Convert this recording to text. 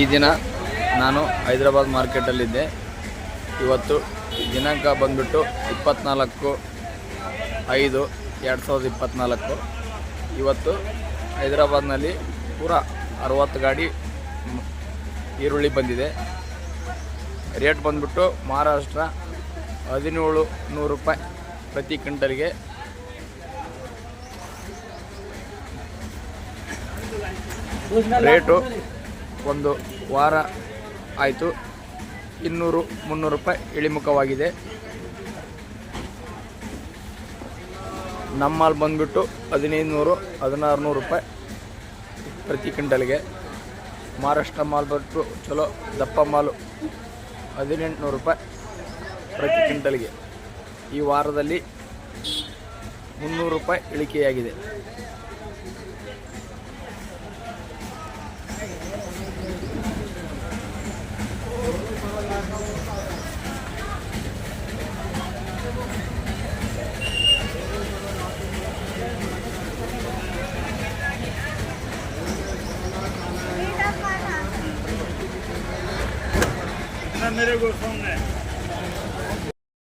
ಈ ದಿನ ನಾನು ಹೈದರಾಬಾದ್ ಮಾರ್ಕೆಟಲ್ಲಿದ್ದೆ. ಇವತ್ತು ದಿನಾಂಕ ಬಂದ್ಬಿಟ್ಟು ಇಪ್ಪತ್ತ್ನಾಲ್ಕು ಐದು ಎರಡು ಸಾವಿರದ ಇಪ್ಪತ್ತ್ನಾಲ್ಕು ಇವತ್ತು ಹೈದರಾಬಾದ್ನಲ್ಲಿ ಪೂರ ಅರವತ್ತು ಗಾಡಿ ಈರುಳ್ಳಿ ಬಂದಿದೆ. ರೇಟ್ ಬಂದ್ಬಿಟ್ಟು ಮಹಾರಾಷ್ಟ್ರ ಹದಿನೇಳು ನೂರು ರೂಪಾಯಿ ಪ್ರತಿ ಕ್ವಿಂಟಲ್ಗೆ. ರೇಟು ಒಂದು ವಾರ ಆಯಿತು. ಇನ್ನೂರು ಮುನ್ನೂರು ರೂಪಾಯಿ ಇಳಿಮುಖವಾಗಿದೆ. ನಮ್ಮ ಬಂದುಬಿಟ್ಟು ಬಂದ್ಬಿಟ್ಟು ಹದಿನೈದು ನೂರು ಹದಿನಾರು ನೂರು ರೂಪಾಯಿ ಪ್ರತಿ ಕ್ವಿಂಟಲ್ಗೆ. ಮಹಾರಾಷ್ಟ್ರ ಮಾಲ್ ಬಿಟ್ಟು ಚಲೋ, ದಪ್ಪ ಮಾಲು ಹದಿನೆಂಟುನೂರು ರೂಪಾಯಿ ಪ್ರತಿ ಕ್ವಿಂಟಲ್ಗೆ. ಈ ವಾರದಲ್ಲಿ ಮುನ್ನೂರು ರೂಪಾಯಿ ಇಳಿಕೆಯಾಗಿದೆ. मेरे को सामने